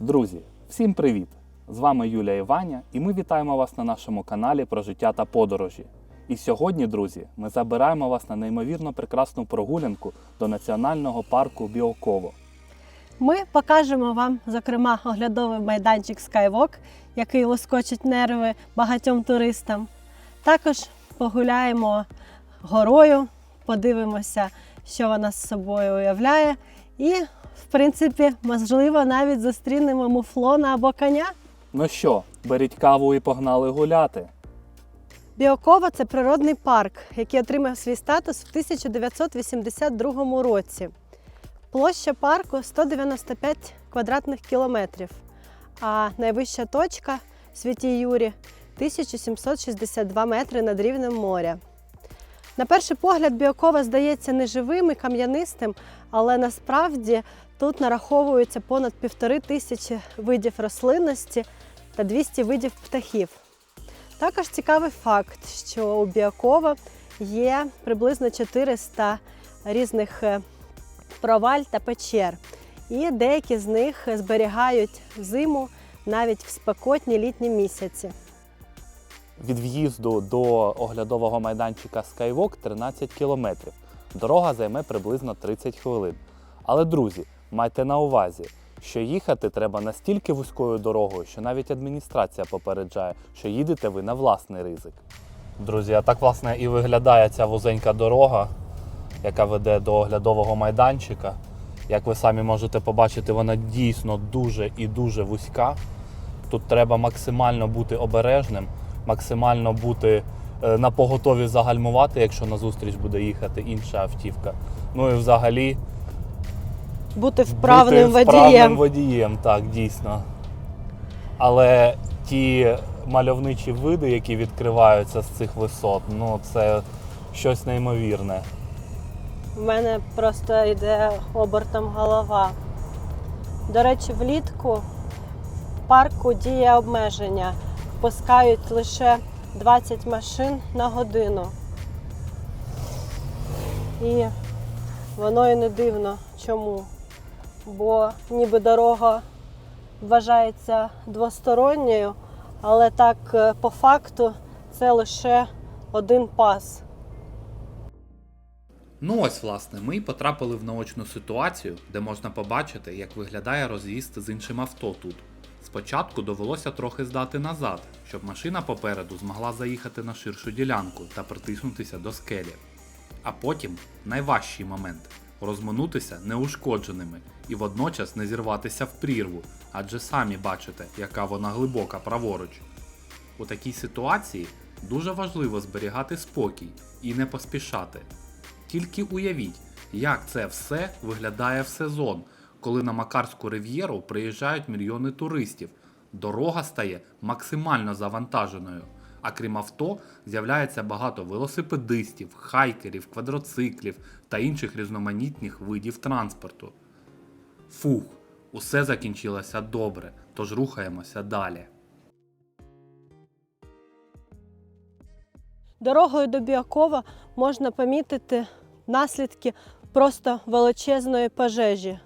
Друзі, всім привіт! З вами Юлія Іваня, і ми вітаємо вас на нашому каналі про життя та подорожі. І сьогодні, друзі, ми забираємо вас на неймовірно прекрасну прогулянку до національного парку Біоково. Ми покажемо вам, зокрема, оглядовий майданчик Skywalk, який лоскочить нерви багатьом туристам. Також погуляємо горою, подивимося, що вона з собою уявляє. І, в принципі, можливо, навіть зустрінемо муфлона або коня. Ну що, беріть каву і погнали гуляти. Біокова це природний парк, який отримав свій статус в 1982 році. Площа парку 195 квадратних кілометрів, а найвища точка в світі Юрі 1762 метри над рівнем моря. На перший погляд, Біокова здається неживим і кам'янистим, але насправді тут нараховується понад півтори тисячі видів рослинності та 200 видів птахів. Також цікавий факт, що у Біакова є приблизно 400 різних е, проваль та печер, і деякі з них зберігають зиму навіть в спекотні літні місяці. Від в'їзду до оглядового майданчика Skywalk 13 кілометрів. Дорога займе приблизно 30 хвилин. Але, друзі, майте на увазі, що їхати треба настільки вузькою дорогою, що навіть адміністрація попереджає, що їдете ви на власний ризик. Друзі, а так власне і виглядає ця вузенька дорога, яка веде до оглядового майданчика. Як ви самі можете побачити, вона дійсно дуже і дуже вузька. Тут треба максимально бути обережним, максимально бути е, на поготові загальмувати, якщо назустріч буде їхати інша автівка. Ну і взагалі Бути вправним бути водієм. вправним водієм, так, дійсно. Але ті мальовничі види, які відкриваються з цих висот, ну це щось неймовірне. У мене просто йде обертом голова. До речі, влітку в парку діє обмеження. Впускають лише 20 машин на годину. І воно і не дивно. Чому? Бо ніби дорога вважається двосторонньою, але так е, по факту це лише один пас. Ну ось, власне, ми й потрапили в наочну ситуацію, де можна побачити, як виглядає роз'їзд з іншим авто тут. Спочатку довелося трохи здати назад, щоб машина попереду змогла заїхати на ширшу ділянку та притиснутися до скелі. А потім найважчий момент розминутися неушкодженими і водночас не зірватися в прірву, адже самі бачите, яка вона глибока праворуч. У такій ситуації дуже важливо зберігати спокій і не поспішати. Тільки уявіть, як це все виглядає в сезон, коли на Макарську рив'єру приїжджають мільйони туристів. Дорога стає максимально завантаженою. А крім авто, з'являється багато велосипедистів, хайкерів, квадроциклів та інших різноманітних видів транспорту. Фух, усе закінчилося добре, тож рухаємося далі. Дорогою до Біакова можна помітити наслідки просто величезної пожежі.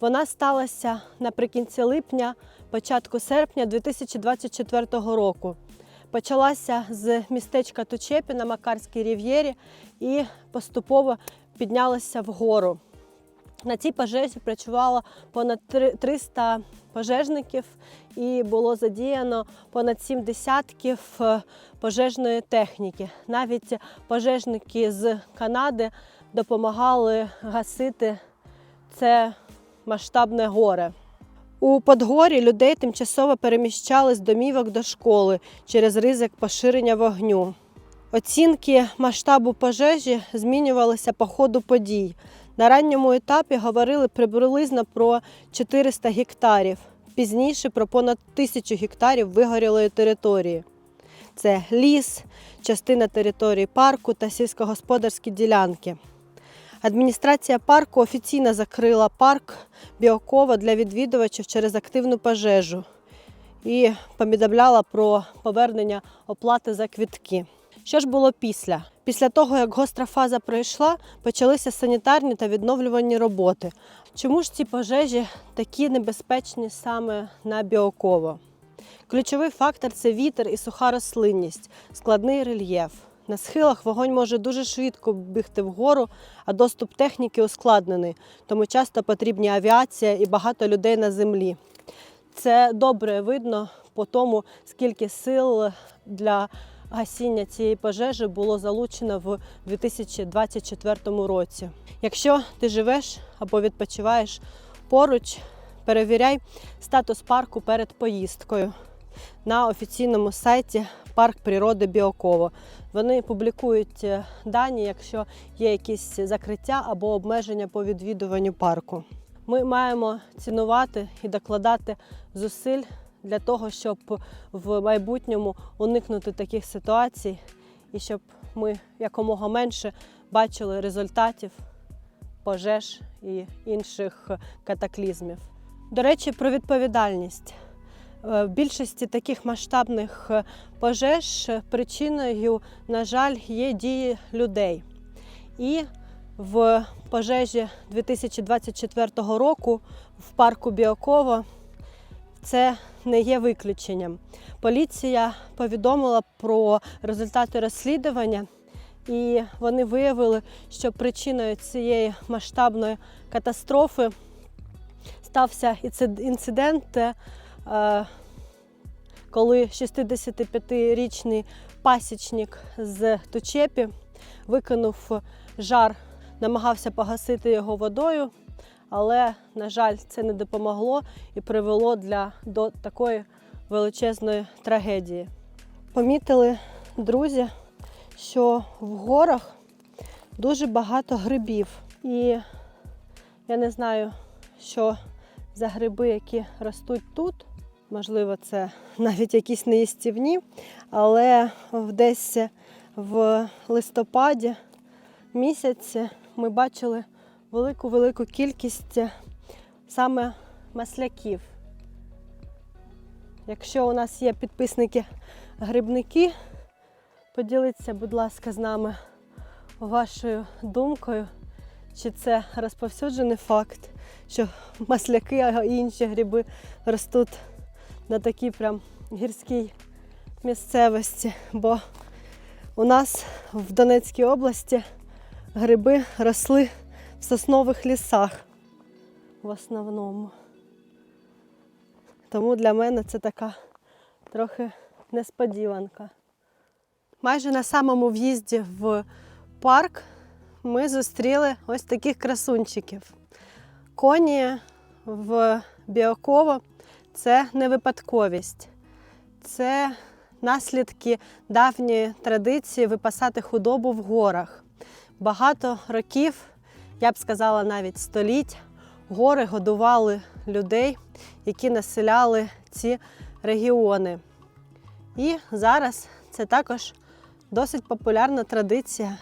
Вона сталася наприкінці липня, початку серпня 2024 року. Почалася з містечка Тучепі на Макарській рів'єрі і поступово піднялася вгору. На цій пожежі працювало понад 300 пожежників і було задіяно понад 7 десятків е, пожежної техніки. Навіть пожежники з Канади допомагали гасити це масштабне горе. У Подгорі людей тимчасово переміщали з домівок до школи через ризик поширення вогню. Оцінки масштабу пожежі змінювалися по ходу подій. На ранньому етапі говорили приблизно про 400 гектарів, пізніше про понад тисячу гектарів вигорілої території. Це ліс, частина території парку та сільськогосподарські ділянки. Адміністрація парку офіційно закрила парк Біокова для відвідувачів через активну пожежу і повідомляла про повернення оплати за квітки. Що ж було після? Після того, як гостра фаза пройшла, почалися санітарні та відновлювальні роботи. Чому ж ці пожежі такі небезпечні саме на Біоково? Ключовий фактор це вітер і суха рослинність, складний рельєф. На схилах вогонь може дуже швидко бігти вгору, а доступ техніки ускладнений, тому часто потрібні авіація і багато людей на землі. Це добре видно по тому, скільки сил для гасіння цієї пожежі було залучено в 2024 році. Якщо ти живеш або відпочиваєш поруч, перевіряй статус парку перед поїздкою на офіційному сайті Парк природи Біоково. Вони публікують е, дані, якщо є якісь закриття або обмеження по відвідуванню парку. Ми маємо цінувати і докладати зусиль для того, щоб в майбутньому уникнути таких ситуацій і щоб ми якомога менше бачили результатів пожеж і інших катаклізмів. До речі, про відповідальність. Е, В більшості таких масштабних е, пожеж причиною, на жаль, є дії людей. І в пожежі 2024 року в парку Біоково це не є виключенням. Поліція повідомила про результати розслідування, і вони виявили, що причиною цієї масштабної катастрофи стався інцидент, е, коли 65-річний пасічник з Тучепі викинув жар, намагався погасити його водою, але, на жаль, це не допомогло і привело для, до такої величезної трагедії. Помітили друзі, що в горах дуже багато грибів. І я не знаю, що за гриби, які ростуть тут. Можливо, це навіть якісь неїстівні, але десь в листопаді місяці ми бачили велику-велику кількість саме масляків. Якщо у нас є підписники-грибники, поділіться, будь ласка, з нами вашою думкою, чи це розповсюджений факт, що масляки, а інші гриби ростуть на такій прям гірській місцевості. Бо у нас в Донецькій області гриби росли в соснових лісах в основному. Тому для мене це така трохи несподіванка. Майже на самому в'їзді в парк ми зустріли ось таких красунчиків. Коні в Біоково це не випадковість, це наслідки давньої традиції випасати худобу в горах. Багато років, я б сказала навіть століть, гори годували людей, які населяли ці регіони. І зараз це також досить популярна традиція.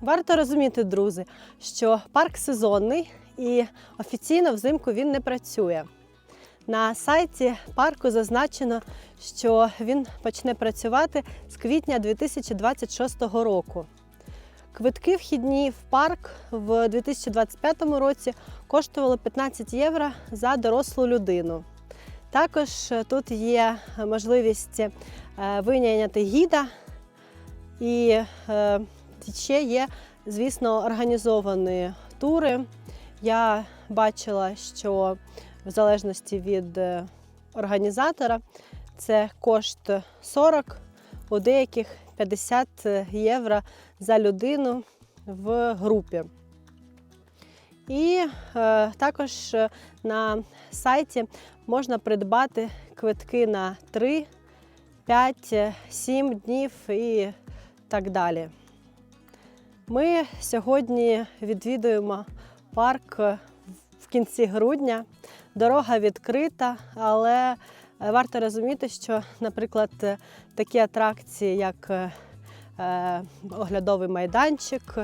Варто розуміти, друзі, що парк сезонний і офіційно взимку він не працює. На сайті парку зазначено, що він почне працювати з квітня 2026 року. Квитки вхідні в парк в 2025 році коштували 15 євро за дорослу людину. Також тут є можливість е, винайняти гіда, і е, ще є, звісно, організовані тури. Я бачила, що в залежності від е, організатора це кошт 40, у деяких 50 євро за людину в групі. І е, також е, на сайті можна придбати квитки на 3, 5, 7 днів і так далі. Ми сьогодні відвідуємо парк е, в кінці грудня. Дорога відкрита, але е, варто розуміти, що, наприклад, е, такі атракції, як е, оглядовий майданчик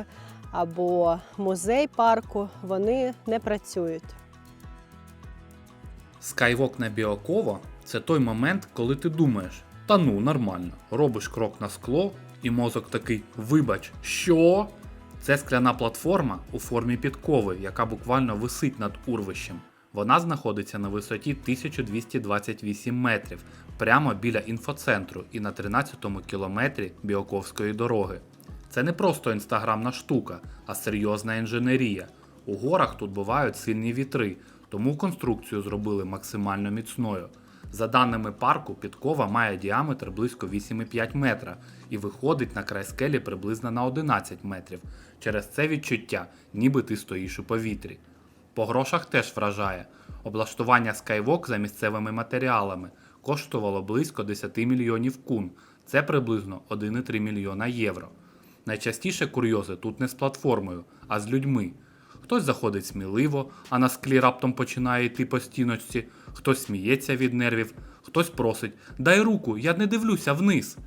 або музей парку, вони не працюють. Скайвок на Біоково це той момент, коли ти думаєш, та ну нормально, робиш крок на скло І мозок такий: вибач, що? Це скляна платформа у формі підкови, яка буквально висить над урвищем. Вона знаходиться на висоті 1228 метрів, прямо біля інфоцентру і на 13-му кілометрі Біоковської дороги. Це не просто інстаграмна штука, а серйозна інженерія. У горах тут бувають сильні вітри, тому конструкцію зробили максимально міцною. За даними парку, підкова має діаметр близько 8,5 метра і виходить на край скелі приблизно на 11 метрів. Через це відчуття, ніби ти стоїш у повітрі. По грошах теж вражає. Облаштування Skywalk за місцевими матеріалами коштувало близько 10 мільйонів кун. Це приблизно 1,3 мільйона євро. Найчастіше курйози тут не з платформою, а з людьми. Хтось заходить сміливо, а на склі раптом починає йти по стіночці, хтось сміється від нервів, хтось просить Дай руку, я не дивлюся вниз.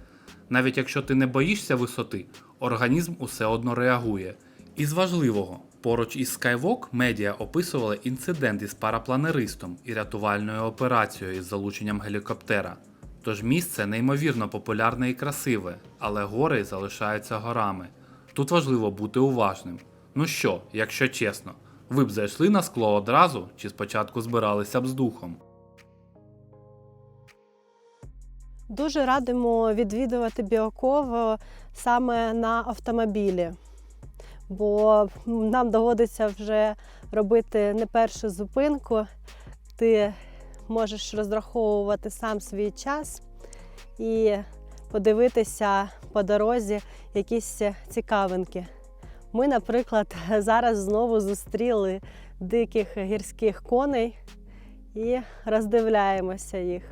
Навіть якщо ти не боїшся висоти, організм усе одно реагує. Із важливого, поруч із Skywalk медіа описували інцидент із парапланеристом і рятувальною операцією із залученням гелікоптера. Тож місце неймовірно популярне і красиве, але гори залишаються горами. Тут важливо бути уважним. Ну що, якщо чесно, ви б зайшли на скло одразу чи спочатку збиралися б з духом? Дуже радимо відвідувати Біоково саме на автомобілі, бо нам доводиться вже робити не першу зупинку. Ти можеш розраховувати сам свій час і подивитися по дорозі якісь цікавинки. Ми, наприклад, зараз знову зустріли диких гірських коней і роздивляємося їх.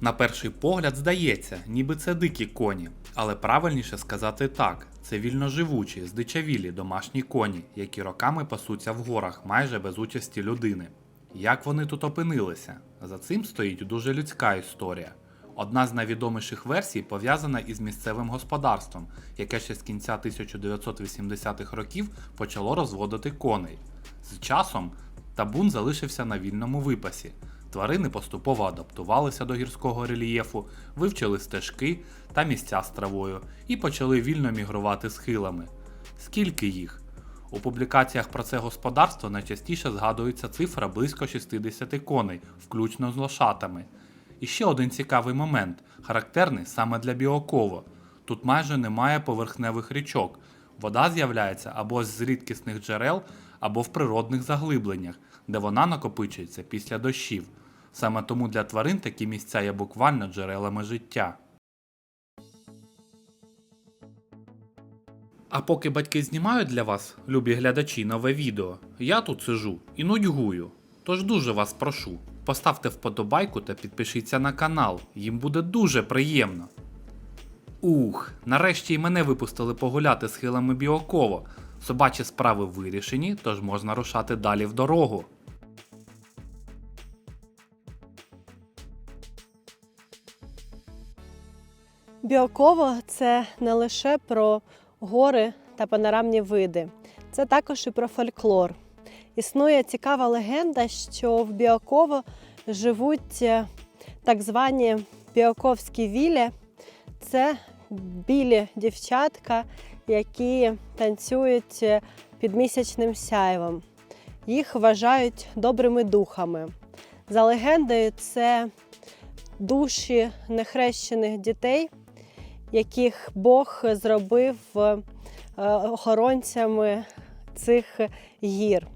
На перший погляд здається, ніби це дикі коні, але правильніше сказати так: це вільноживучі, здичавілі домашні коні, які роками пасуться в горах майже без участі людини. Як вони тут опинилися? За цим стоїть дуже людська історія. Одна з найвідоміших версій пов'язана із місцевим господарством, яке ще з кінця 1980-х років почало розводити коней. З часом табун залишився на вільному випасі. Тварини поступово адаптувалися до гірського рельєфу, вивчили стежки та місця з травою і почали вільно мігрувати схилами. Скільки їх? У публікаціях про це господарство найчастіше згадується цифра близько 60 коней, включно з лошатами. І ще один цікавий момент, характерний саме для Біоково. Тут майже немає поверхневих річок. Вода з'являється або з рідкісних джерел, або в природних заглибленнях, де вона накопичується після дощів. Саме тому для тварин такі місця є буквально джерелами життя. А поки батьки знімають для вас, любі глядачі, нове відео, я тут сижу і нудьгую. Тож дуже вас прошу, поставте вподобайку та підпишіться на канал, їм буде дуже приємно. Ух, нарешті й мене випустили погуляти схилами Біоково. Собачі справи вирішені, тож можна рушати далі в дорогу. Біоково це не лише про гори та панорамні види, це також і про фольклор. Існує цікава легенда, що в Біоково живуть е, так звані біоковські вілі. Це білі дівчатка, які танцюють е, під місячним сяйвом. Їх вважають добрими духами. За легендою, це душі нехрещених дітей, яких Бог зробив е, охоронцями цих гір.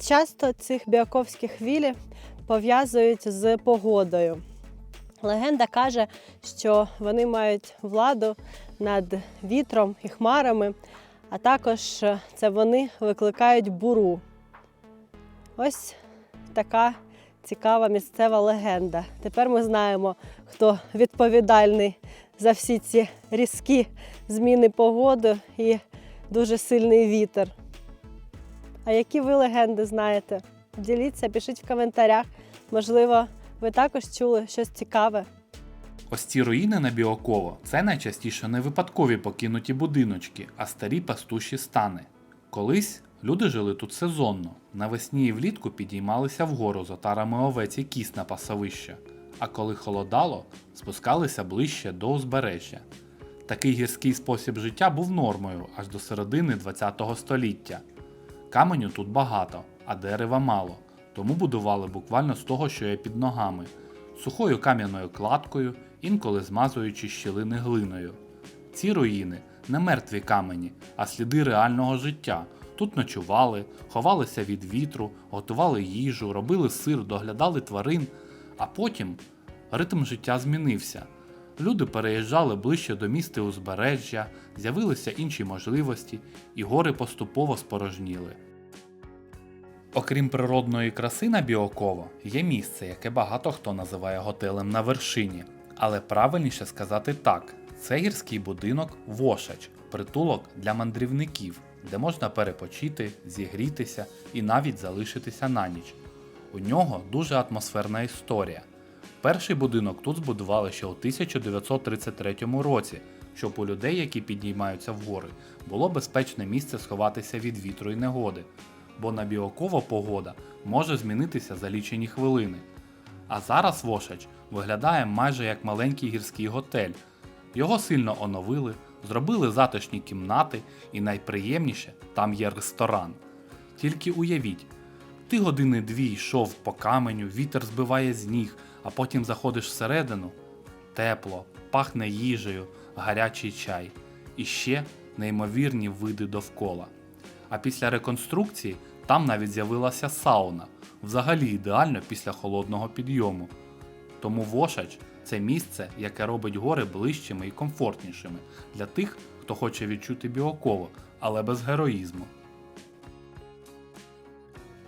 Часто цих біаковських вілі пов'язують з погодою. Легенда каже, що вони мають владу над вітром і хмарами, а також це вони викликають буру. Ось така цікава місцева легенда. Тепер ми знаємо, хто відповідальний за всі ці різкі зміни погоди і дуже сильний вітер. А які ви легенди знаєте? Діліться, пишіть в коментарях. Можливо, ви також чули щось цікаве. Ось ці руїни на Біоково це найчастіше не випадкові покинуті будиночки, а старі пастуші стани. Колись люди жили тут сезонно, навесні і влітку підіймалися вгору з отарами овець і кіз на пасовище. А коли холодало, спускалися ближче до узбережжя. Такий гірський спосіб життя був нормою аж до середини ХХ століття. Каменю тут багато, а дерева мало, тому будували буквально з того, що є під ногами, сухою кам'яною кладкою, інколи змазуючи щілини глиною. Ці руїни не мертві камені, а сліди реального життя. Тут ночували, ховалися від вітру, готували їжу, робили сир, доглядали тварин, а потім ритм життя змінився. Люди переїжджали ближче до міста узбережжя, з'явилися інші можливості, і гори поступово спорожніли. Окрім природної краси на Біоково, є місце, яке багато хто називає готелем на вершині. Але правильніше сказати так: це гірський будинок Вошач, притулок для мандрівників, де можна перепочити, зігрітися і навіть залишитися на ніч. У нього дуже атмосферна історія. Перший будинок тут збудували ще у 1933 році, щоб у людей, які підіймаються в гори, було безпечне місце сховатися від вітру і негоди, бо на Біоково погода може змінитися за лічені хвилини. А зараз Вошач виглядає майже як маленький гірський готель. Його сильно оновили, зробили затишні кімнати, і найприємніше там є ресторан. Тільки уявіть, ти години дві йшов по каменю, вітер збиває з ніг, а потім заходиш всередину. Тепло, пахне їжею, гарячий чай. І ще неймовірні види довкола. А після реконструкції там навіть з'явилася сауна, взагалі ідеально після холодного підйому. Тому Вошач це місце, яке робить гори ближчими і комфортнішими для тих, хто хоче відчути біоково, але без героїзму.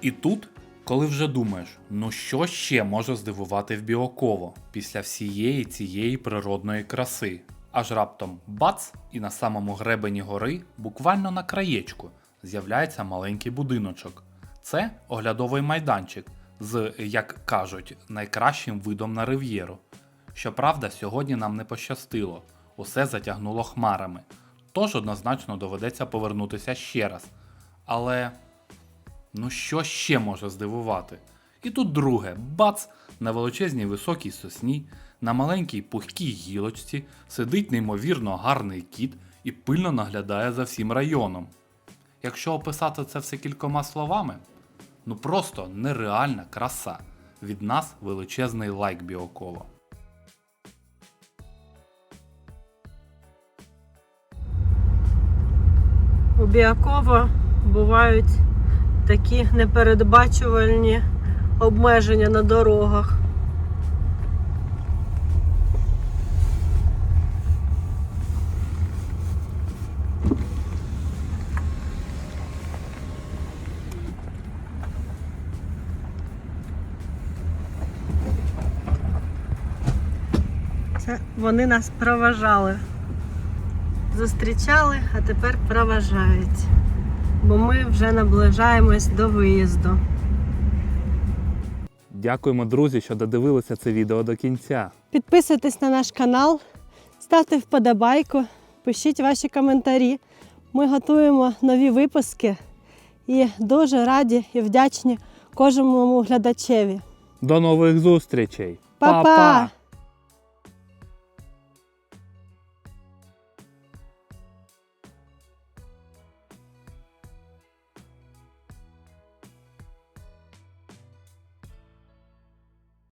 І тут, коли вже думаєш, ну що ще може здивувати в Біоково після всієї цієї природної краси, аж раптом бац, і на самому гребені гори, буквально на краєчку, з'являється маленький будиночок. Це оглядовий майданчик з, як кажуть, найкращим видом на рив'єру. Щоправда, сьогодні нам не пощастило, усе затягнуло хмарами, тож однозначно доведеться повернутися ще раз. Але Ну що ще може здивувати? І тут друге, бац, на величезній високій сосні, на маленькій пухкій гілочці сидить неймовірно гарний кіт і пильно наглядає за всім районом. Якщо описати це все кількома словами, ну просто нереальна краса. Від нас величезний лайк Біоково. У Біакова бувають такі непередбачувальні обмеження на дорогах. Це вони нас проважали. Зустрічали, а тепер проважають. Бо ми вже наближаємось до виїзду. Дякуємо, друзі, що додивилися це відео до кінця. Підписуйтесь на наш канал, ставте вподобайку, пишіть ваші коментарі. Ми готуємо нові випуски і дуже раді і вдячні кожному глядачеві. До нових зустрічей! Па-па!